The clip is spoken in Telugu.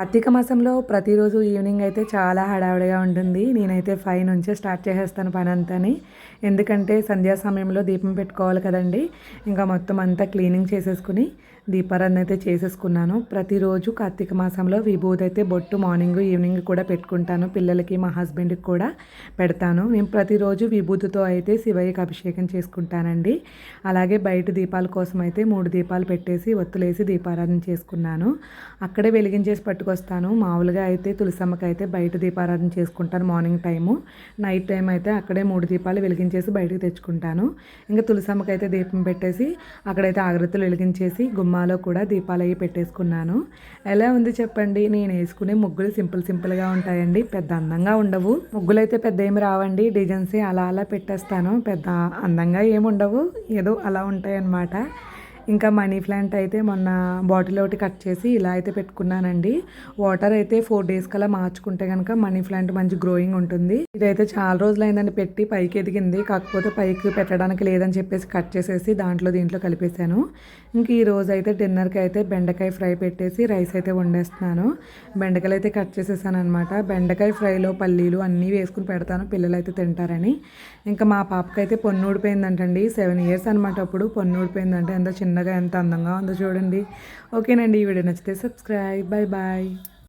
కార్తీక మాసంలో ప్రతిరోజు ఈవినింగ్ అయితే చాలా హడావిడిగా ఉంటుంది. నేనైతే ఫైవ్ నుంచే స్టార్ట్ చేసేస్తాను పని అంతాని ఎందుకంటే సంధ్యా సమయంలో దీపం పెట్టుకోవాలి కదండి. ఇంకా మొత్తం అంతా క్లీనింగ్ చేసేసుకుని దీపారాధన అయితే చేసేసుకున్నాను. ప్రతిరోజు కార్తీక మాసంలో విభూతి అయితే బొట్టు మార్నింగ్ ఈవినింగ్ కూడా పెట్టుకుంటాను. పిల్లలకి మా హస్బెండ్కి కూడా పెడతాను. నేను ప్రతిరోజు విభూతితో అయితే శివయ్యకి అభిషేకం చేసుకుంటానండి. అలాగే బయట దీపాల కోసం అయితే మూడు దీపాలు పెట్టేసి ఒత్తులేసి దీపారాధన చేసుకున్నాను. అక్కడే వెలిగించేసి వస్తాను. మామూలుగా అయితే తులసమ్మకి అయితే బయట దీపారాధన చేసుకుంటాను మార్నింగ్ టైము. నైట్ టైం అయితే అక్కడే మూడు దీపాలు వెలిగించేసి బయటకు తెచ్చుకుంటాను. ఇంకా తులసమ్మకి అయితే దీపం పెట్టేసి అక్కడైతే ఆగ్రత్తలు వెలిగించేసి గుమ్మాలో కూడా దీపాలు అవి పెట్టేసుకున్నాను. ఎలా ఉంది చెప్పండి? నేను వేసుకునే ముగ్గులు సింపుల్ సింపుల్గా ఉంటాయండి. పెద్ద అందంగా ఉండవు. ముగ్గులు అయితే పెద్ద ఏమి రావండి. డిజైన్స్ అలా అలా పెట్టేస్తాను. పెద్ద అందంగా ఏమి ఉండవు. ఏదో అలా ఉంటాయన్నమాట. ఇంకా మనీ ప్లాంట్ అయితే మొన్న బాటిల్ ఒకటి కట్ చేసి ఇలా అయితే పెట్టుకున్నానండి. వాటర్ అయితే ఫోర్ డేస్ కల్లా మార్చుకుంటే కనుక మనీ ప్లాంట్ మంచి గ్రోయింగ్ ఉంటుంది. ఇదైతే చాలా రోజులు అయిందని పెట్టి పైకి ఎదిగింది. కాకపోతే పైకి పెట్టడానికి లేదని చెప్పేసి కట్ చేసేసి దాంట్లో దీంట్లో కలిపేశాను. ఇంక ఈ రోజు అయితే డిన్నర్కి అయితే బెండకాయ ఫ్రై పెట్టేసి రైస్ అయితే వండేస్తున్నాను. బెండకాయలు అయితే కట్ చేసేసాను అనమాట బెండకాయ ఫ్రైలో పల్లీలు అన్నీ వేసుకుని పెడతాను. పిల్లలు అయితే తింటారని. ఇంకా మా పాపకైతే పొన్ను ఊడిపోయిందంటండి. సెవెన్ ఇయర్స్ అనమాట అప్పుడు. పొన్ను ఊడిపోయిందంటే ఎంత చిన్నగా ఎంత అందంగా ఉందో చూడండి. ఓకేనండి ఈ వీడియో నచ్చితే సబ్స్క్రైబ్ బాయ్ బాయ్